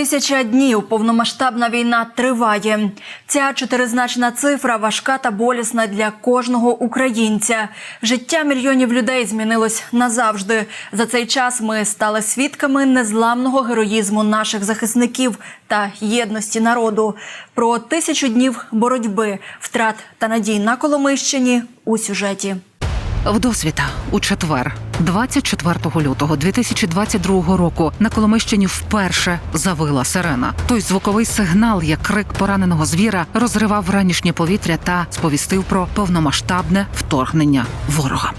Тисяча днів повномасштабна війна триває. Ця чотиризначна цифра важка та болісна для кожного українця. Життя мільйонів людей змінилось назавжди. За цей час ми стали свідками незламного героїзму наших захисників та єдності народу. Про тисячу днів боротьби, втрат та надій на Коломищині у сюжеті. Вдосвіта у четвер, 24 лютого 2022 року, на Коломищині вперше завила сирена. Той звуковий сигнал, як крик пораненого звіра, розривав ранішнє повітря та сповістив про повномасштабне вторгнення ворога.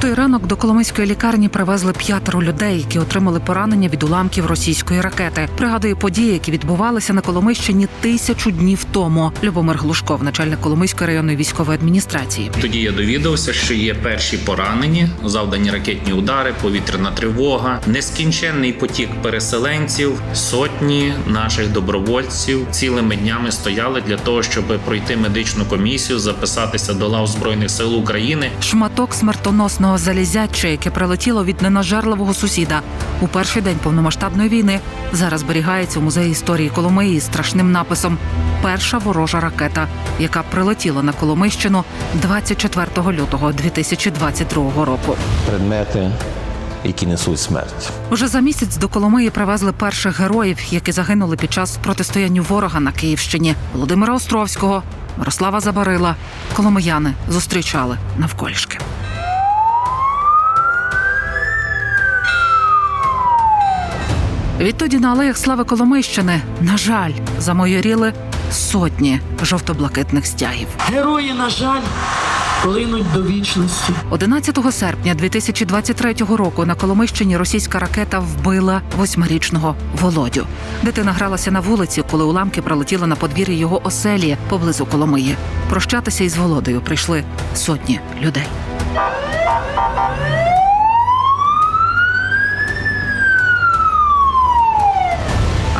Той ранок до Коломийської лікарні привезли п'ятеро людей, які отримали поранення від уламків російської ракети. Пригадує події, які відбувалися на Коломийщині тисячу днів тому. Любомир Глушков, начальник Коломийської районної військової адміністрації. Тоді я довідався, що є перші поранені, завдані ракетні удари, повітряна тривога, нескінченний потік переселенців, сотні наших добровольців цілими днями стояли для того, щоб пройти медичну комісію, записатися до лав збройних сил України. Шматок смертоносного залізяча, яке прилетіло від ненажерливого сусіда у перший день повномасштабної війни, зараз зберігається у музеї історії Коломиї з страшним написом Перша ворожа ракета, яка прилетіла на Коломийщину 24 лютого 2022 року. предмети, які несуть смерть. Уже за місяць до Коломиї привезли перших героїв, які загинули під час протистояння ворога на Київщині. Володимира Островського, Мирослава Забарила. Коломияни зустрічали навколішки. Відтоді на алеях слави Коломийщини, на жаль, замойоріли сотні жовто-блакитних стягів. Герої, на жаль, линуть до вічності. 11 серпня 2023 року на Коломищині російська ракета вбила восьмирічного Володю. Дитина гралася на вулиці, коли уламки прилетіли на подвір'я його оселі поблизу Коломиї. Прощатися із Володою прийшли сотні людей.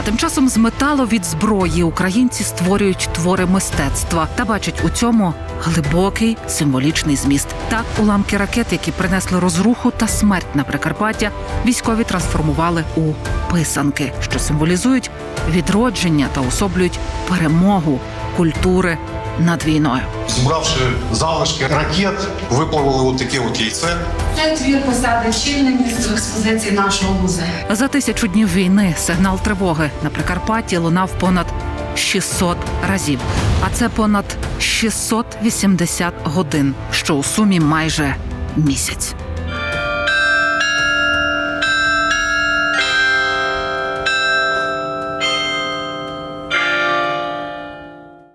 А тим часом з металу від зброї українці створюють твори мистецтва та бачать у цьому глибокий символічний зміст. Так, уламки ракет, які принесли розруху та смерть на Прикарпаття, військові трансформували у писанки, що символізують відродження та особлюють перемогу культури над війною. Зібравши залишки ракет, виплавили от таке от яйце. Це твір посади чільне місце в експозиції нашого музею. За тисячу днів війни сигнал тривоги на Прикарпатті лунав понад 600 разів. А це понад 680 годин, що у сумі майже місяць.